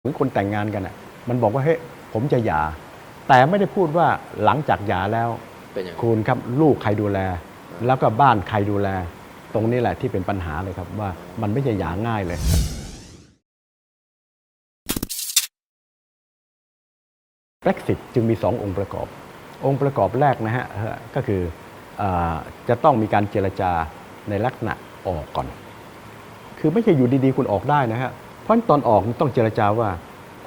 เหมือนคนแต่งงานกันอะมันบอกว่าเฮ้ยผมจะหย่า แต่ไม่ได้พูดว่าหลังจากหย่าแล้วเป็นอย่างไรคุณครับลูกใครดูแล แล้วก็บ้านใครดูแล ตรงนี้แหละที่เป็นปัญหาเลยครับว่ามันไม่ใช่หย่าง่ายเลย Brexit จึงมี 2 องค์ประกอบ องค์ประกอบแรกนะฮะเอ่อก็คืออาจะต้องมีการเจรจาในลักษณะออกก่อน คือไม่ใช่อยู่ดีๆ คุณออกได้นะฮะ เพราะตอนออกต้องเจรจาว่า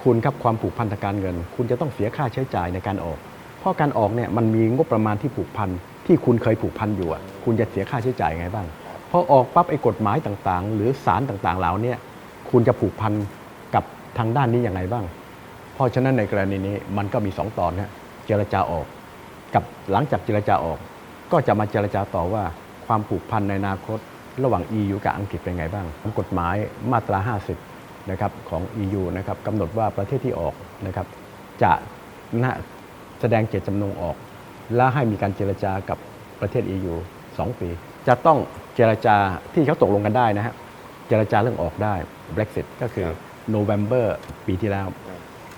คุณครับความผูกพันทางการเงิน คุณจะต้องเสียค่าใช้จ่ายในการออก เพราะการออกเนี่ยมันมีงบประมาณที่ผูกพันที่คุณเคยผูกพันอยู่อะคุณจะเสียค่าใช้จ่ายไงบ้างพอออกปั๊บไอ้กฎหมายต่างๆ หรือสารต่างๆเหล่านี้คุณจะผูกพันกับทางด้านนี้ยังไงบ้าง เพราะฉะนั้นในกรณีนี้มันก็มี 2 ตอนนะเจรจาออก กับหลังจากเจรจาออก ก็จะมาเจรจาต่อว่าความผูกพันในอนาคต ระหว่าง EU กับอังกฤษเป็นไงบ้าง กฎหมายมาตรา 50 นะครับของ EU นะครับกำหนดว่าประเทศที่ออกนะครับจะนะแสดงเจตจำนงออก และให้มีการเจรจากับประเทศ EU 2 ปี จะต้องเจรจาที่เขาตกลงกันได้นะฮะเจรจาเรื่องออกได้ Brexit ก็คือ November ปีที่แล้ว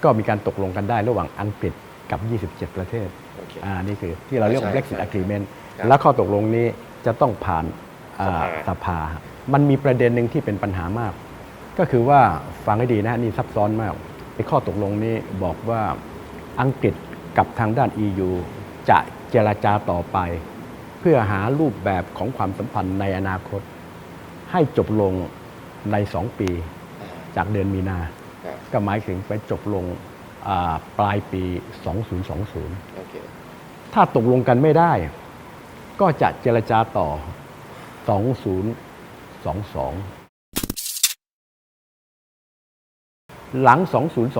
ก็มีการตกลงกันได้ระหว่างอังกฤษกับ 27 ประเทศโอเคอ่านี่คือที่เราเรียกว่าใช่ Brexit ใช่ Agreement ครับและข้อตกลงนี้จะต้องผ่านอ่าสสภาภา มันมีประเด็นหนึ่งที่เป็นปัญหามาก ก็คือว่าฟังให้ดีนะฮะนี่ซับซ้อนมากไอ้ข้อตกลงนี้บอกว่าอังกฤษกับทางด้าน EU จะเจรจาต่อไป เพื่อหารูปแบบของความสัมพันธ์ในอนาคต ให้จบลงใน2ปีอ่าจากเดือนมีนาครับก็หมายถึงไปจบลงอ่าปลายปี 2020โอเคถ้าตกลงกันไม่ได้ ก็จะเจรจาต่อ 2022 หลัง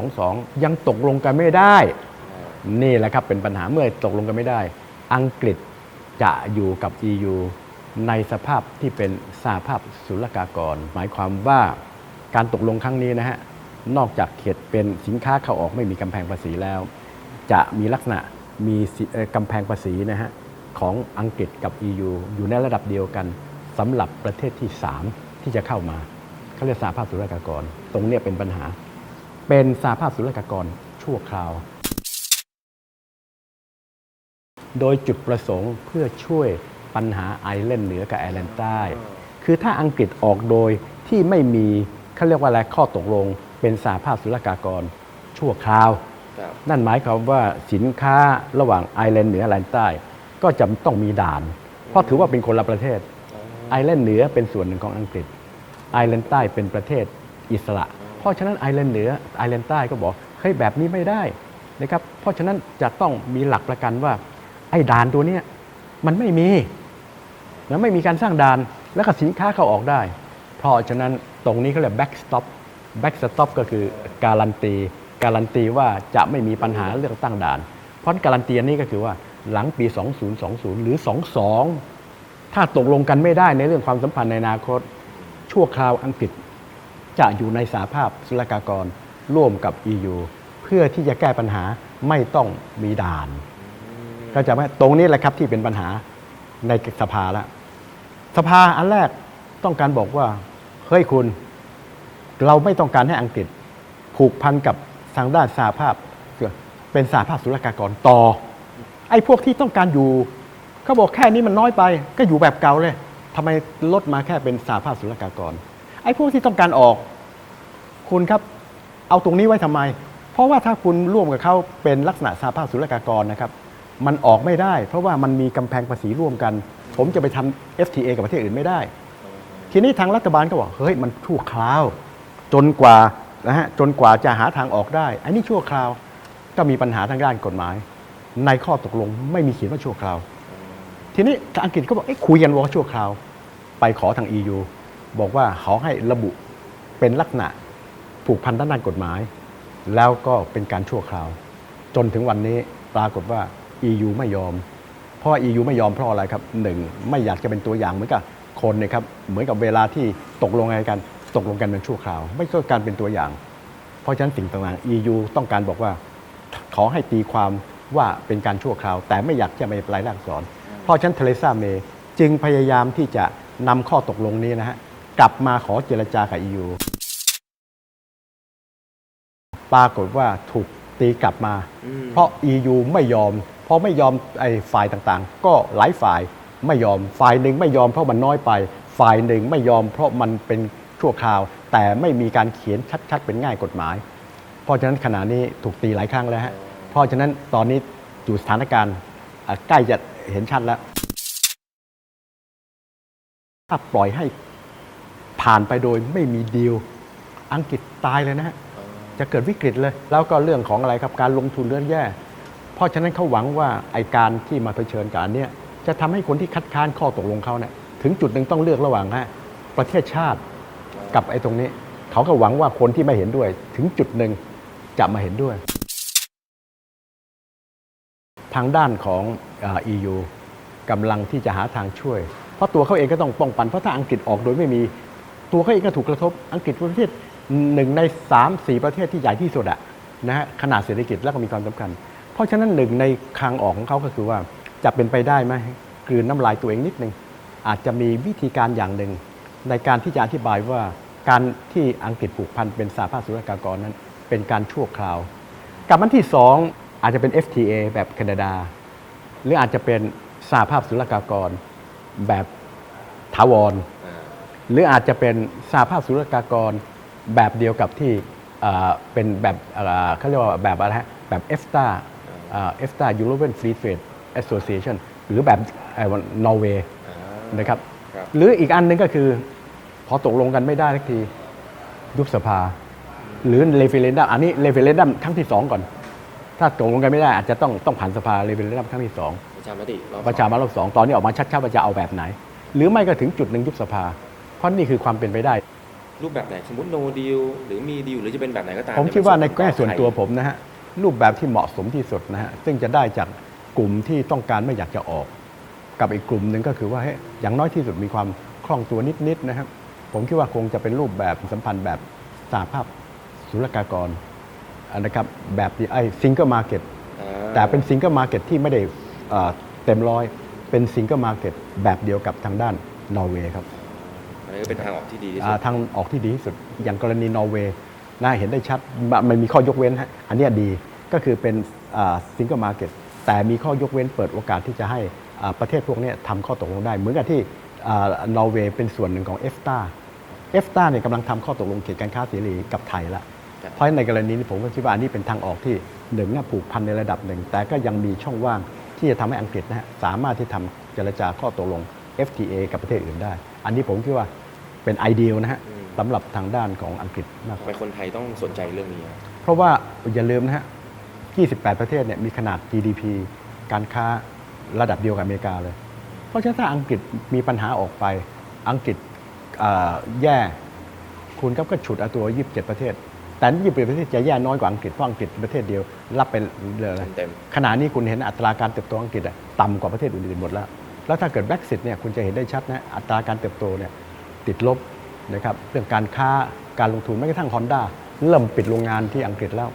2022 ยังตกลงกันไม่ได้ นี่แหละครับเป็นปัญหาเมื่อตกลงกันไม่ได้ อังกฤษจะอยู่กับ EU ในสภาพที่เป็นสหภาพศุลกากร หมายความว่าการตกลงครั้งนี้นะฮะนอกจากเขตเป็นสินค้าเข้าออกไม่มีกำแพงภาษีแล้ว จะมีลักษณะมีกำแพงภาษีนะฮะของอังกฤษกับ EU อยู่ในระดับเดียวกันสำหรับประเทศที่ 3 ที่จะเข้ามาเขาเรียกสหภาพศุลกากร ตรงนี้เป็นปัญหา เป็นสหภาพศุลกากรชั่วคราว โดยจุดประสงค์เพื่อช่วยปัญหาไอร์แลนด์เหนือกับไอร์แลนด์ใต้ คือถ้าอังกฤษออกโดยที่ไม่มีเขาเรียกว่าอะไรข้อตกลง เป็นสหภาพศุลกากรชั่วคราวครับนั่นหมายความว่าสินค้าระหว่างไอร์แลนด์เหนือไอร์แลนด์ใต้ ก็จะต้องมีด่าน เพราะถือว่าเป็นคนละประเทศไอร์แลนด์เหนือเป็นส่วนหนึ่งของอังกฤษไอร์แลนด์ใต้เป็นประเทศอิสระเพ ราะฉะนั้นไอร์แลนด์เหนือไอร์แลนด์ใต้ก็บอกเฮ้ยแบบนี้ไม่ได้นะครับเพราะฉะนั้นจะต้องมีหลักประกันว่า ไอ้ด่านตัวเนี้ยมันไม่มีแล้วไม่มีการสร้างด่านแล้วก็สินค้าเข้าออกได้ เพราะฉะนั้นตรงนี้เขาเรียก backstop backstop ก็คือการันตี การันตีว่าจะไม่มีปัญหาเรื่องตั้งด่าน เพราะการันตีนนี้ก็คือว่าหลังปี 2020 หรือ 22 ถ้าตกลงกันไม่ได้ในเรื่องความสัมพันธ์ในอนาคต ชั่วคราวอังกฤษ จะอยู่ในสาภาพศุลกากรร่วมกับ EU เพื่อที่จะแก้ปัญหาไม่ต้องมีด่านก็จะไหมตรงนี้แหละครับที่เป็นปัญหาในสภาแล้วสภาอันแรกต้องการบอกว่าเฮ้ยคุณ เราไม่ต้องการให้อังกฤษ ผูกพันกับทางด้านสาภาพเป็นสาภาพศุลกากรต่อ ไอ้พวกที่ต้องการอยู่เขาบอกแค่นี้มันน้อยไป ก็อยู่แบบเก่าเลยทำไมลดมาแค่เป็นสาภาพศุลกากร ไอ้พวกที่ต้องการออก คุณครับเอาตรงนี้ไว้ทำไม เพราะว่าถ้าคุณร่วมกับเขาเป็นลักษณะสาภาพศุลกากรนะครับ มันออกไม่ได้ เพราะว่ามันมีกำแพงภาษีร่วมกัน ผมจะไปทำ FTA กับประเทศอื่นไม่ได้ ทีนี้ทางรัฐบาลก็บอกเฮ้ยมันชั่วคราว จนกว่านะฮะจนกว่าจะหาทางออกได้ อันนี้ชั่วคราวก็มีปัญหาทางด้านกฎหมาย ในข้อตกลงไม่มีเขียนว่าชั่วคราว ทีนี้ทางอังกฤษก็บอกเอ้คุยกันว่าชั่วคราว ไปขอทาง EU บอกว่าเขาให้ระบุเป็นลักษณะผูกพันด้านด้านกฎหมาย แล้วก็เป็นการชั่วคราว จนถึงวันนี้ปรากฏว่า EU ไม่ยอม เพราะว่า EU ไม่ยอมเพราะอะไรครับหนึ่งไม่อยากจะเป็นตัวอย่างเหมือนกับคนนะครับเหมือนกับเวลาที่ตกลงอะไรกันตกลงกันเป็นชั่วคราว ไม่ก็การเป็นตัวอย่าง เพราะฉะนั้นสิ่งต่างๆ EU ต้องการบอกว่า ขอให้ตีความว่าเป็นการชั่วคราว แต่ไม่อยากจะไปรายลักษณ์อักษรเพราะฉะนั้นเทเรซาเมย์จึงพยายามที่จะนำข้อตกลงนี้นะฮะ กลับมาขอเจรจากับ EU ปรากฏว่าถูกตีกลับมาอืมเพราะ EU ไม่ยอมพอไม่ยอมไอ้ฝ่ายต่างๆ ก็หลายฝ่ายไม่ยอม ฝ่ายหนึ่งไม่ยอมเพราะมันน้อยไป ฝ่ายหนึ่งไม่ยอมเพราะมันเป็นชั่วคราว แต่ไม่มีการเขียนชัดๆ เป็นง่ายกฎหมาย เพราะฉะนั้นขณะนี้ถูกตีหลายครั้งแล้วฮะ เพราะฉะนั้นตอนนี้อยู่สถานการณ์อะใกล้จะเห็นชัดแล้ว ถ้าปล่อยให้ ผ่านไปโดยไม่มีดีลอังกฤษตายเลยนะฮะจะเกิดวิกฤตเลย แล้วก็เรื่องของอะไรครับการลงทุนเรื่องแย่ เพราะฉะนั้นเขาหวังว่าไอการที่มาเผชิญกับอันเนี้ยจะทำให้คนที่คัดค้านข้อตกลงเขาเนี่ยถึงจุดหนึ่งต้องเลือกระหว่างฮะประเทศชาติกับไอ้ตรงนี้ เขาก็หวังว่าคนที่ไม่เห็นด้วย ถึงจุดหนึ่งจะมาเห็นด้วย ทางด้านของเอ่อ EU กำลังที่จะหาทางช่วย เพราะตัวเขาเองก็ต้องป้องกันเพราะถ้าอังกฤษออกโดยไม่มี ตัวเขาเองก็ถูกกระทบอังกฤษเป็นประเทศหนึ่งในสามสี่ประเทศที่ใหญ่ที่สุดอะนะฮะขนาดเศรษฐกิจแล้วก็มีความสำคัญ เพราะฉะนั้นหนึ่งในทางออกของเขาก็คือว่าจะเป็นไปได้ไหมกลืนน้ำลายตัวเองนิดหนึ่งอาจจะมีวิธีการอย่างหนึ่ง ในการที่จะอธิบายว่าการที่อังกฤษผูกพันเป็นสหภาพสุรกากรนั้น เป็นการชั่วคราว กับอันที่สองอาจจะเป็น FTA แบบแคนาดา หรืออาจจะเป็นสหภาพศุลกากรแบบถาวรอ่า หรืออาจจะเป็นสหภาพศุลกากรแบบเดียวกับที่เอ่อเป็นแบบเอ่อเขาเรียกว่าแบบอะไรฮะแบบ EFTA เอ่อ EFTA European Free Trade Association หรือแบบนอร์เวย์อ่า นะครับครับ หรืออีกอันหนึงก็คือพอตกลงกันไม่ได้ทักทียุบสภา หรือเลเฟเรนดัมอันนี้เลเฟเรนดัมครั้งที่สองก่อน ถ้าตกลงกันไม่ได้อาจจะต้องต้องผ่านสภาเลเฟเรนดัมครั้งที่สอง ประชามติอบประชามติรอบสองตอนนี้ออกมาชัดๆว่าจะเอาแบบไหน หรือไม่ก็ถึงจุดหนึ่งยุบสภา เพราะนี่คือความเป็นไปได้ รูปแบบไหนสมมติ no deal หรือมี deal หรือจะเป็นแบบไหนก็ตามผมเยคิดว่าในมัแง่ส่วนตัวไทยผมนะฮะรูปแบบที่เหมาะสมที่สุดนะฮะซึ่งจะได้จากกลุ่มที่ต้องการไม่อยากจะออก กับอีกกลุ่มหนึ่งก็คือว่าเฮ้ยอย่างน้อยที่สุดมีความคล่องตัวนิดๆนะครับ ผมคิดว่าคงจะเป็นรูปแบบสัมพันธ์แบบสหภาพศุลกากรอันนะครับแบบไอ้ซิงเกิลมาร์เก็ตอ่าแต่เป็นซิงเกิลมาร์เก็ตที่ไม่ได้เอ่อเต็มร้อย เป็นซิงเกิลมาร์เก็ตแบบเดียวกับทางด้านนอร์เวย์ครับอั นนี้ก็เป็นทางออกที่ดีที่สุอ่าดทางออกที่ดีที่สุดอย่างกรณีนอร์เวย์น่าเห็นได้ชัดมันมันมีข้อยกเว้นฮะอันเนี้ยดีก็คือเป็นซิงเกิลมาร์เก็ตแต่มีข้อยกเว้นเปิดโอกาสที่จะให้อ่าประเทศพวกเนี้ยทำข้อตกลงได้ เหมือนกับที่อ่านอร์เวย์เป็นส่วนหนึ่งของเอฟตาเอฟตาเนี่ยกำลังทำข้อตกลงเขตการค้าเสรีกับไทยละครับ เพราะฉะนั้นในกรณีนี้ผมก็คิดว่าอันนี้เป็นทางออกที่หนึ่งน่ะผูกพันในระดับหนึ่ง แต่ก็ยังมีช่องว่างที่จะทำให้อังกฤษนะฮะสามารถที่ทำเจรจาข้อตกลง FTA กับประเทศอื่นได้ อันนี้ผมคิดว่า เป็นไอเดียนะฮะอืม สำหรับทางด้านของอังกฤษมากกทำว่า ไมคนไทยต้องสนใจเรื่องนี้ครับ เพราะว่าอย่าลืมนะฮะ 28 ประเทศเนี่ยมีขนาด GDP การค้าระดับเดียวกับอเมริกาเลย เพราะฉะนั้นถ้าอังกฤษมีปัญหาออกไป อังกฤษเอ่อแย่ คุณครับก็ฉุดเอาตัว 27 ประเทศ แต่27ประเทศจะแย่น้อยกว่าอังกฤษ เพราะอังกฤษเป็นประเทศเดียว รับไปเลยเต็ม ขณะนี้คุณเห็นอัตราการเติบโตของอังกฤษอะต่ำกว่าประเทศอื่นๆหมดแล้ว แล้วถ้าเกิด Brexit เนี่ยคุณจะเห็นได้ชัดนะอัตราการเติบโตเนี่ย ติดลบนะครับเรื่องการค้าการลงทุนแม้กระทั่ง Honda เริ่มปิดโรงงานที่อังกฤษแล้ว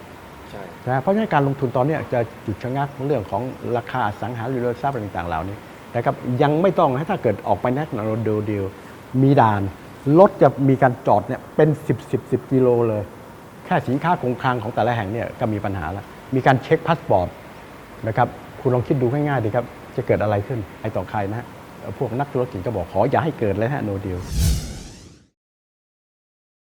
ใช่นะเพราะฉะนั้นการลงทุนตอนเนี้ยจะหยุดชะงักเรื่องของราคาอสังหาริมทรัพย์อะไรต่างๆเหล่านี้นะครับยังไม่ต้องให้ถ้าเกิดออกไปนักเราดูดีลมีด่านรถจะมีการจอดเนี่ยเป็น 10 10 10กิโลเลย แค่สินค้าคงคลังของแต่ละแห่งเนี่ยก็มีปัญหาแล้ว มีการเช็คพาสปอร์ตนะครับคุณลองคิดดูง่ายๆดีครับจะเกิดอะไรขึ้นไอ้ต่อใครนะฮะ พวกนักธุรกิจก็บอกขออย่าให้เกิดเลยฮะโนดีล